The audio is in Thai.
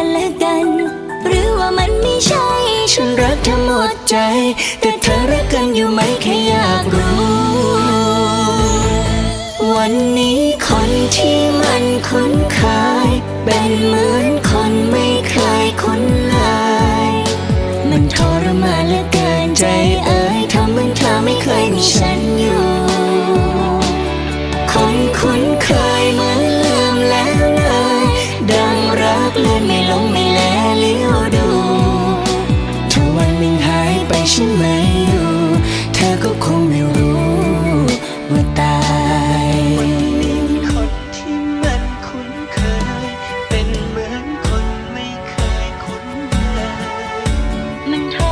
กันและกัน หรือว่ามันไม่ใช่ ฉันรักเธอหมดใจ แต่เธอรักกันอยู่ไหมแค่อยากรู้ วันนี้คนที่มันคุ้นเคยเป็นเหมือนคนไม่เคยคุ้นเลย มันทรมานเหลือเกินใจเอ่ยทำเหมือนเธอไม่เคยมีฉันอยู่ กลืมไม่ลงไม่แลเลี้ยวดูถ้าวันหนึ่งหายไปฉันไม่อยู่ เธอก็คงไม่รู้ว่าตายวันนี้คนที่มันคุ้นเคย เป็นเหมือนคนไม่เคยคุ้นเลย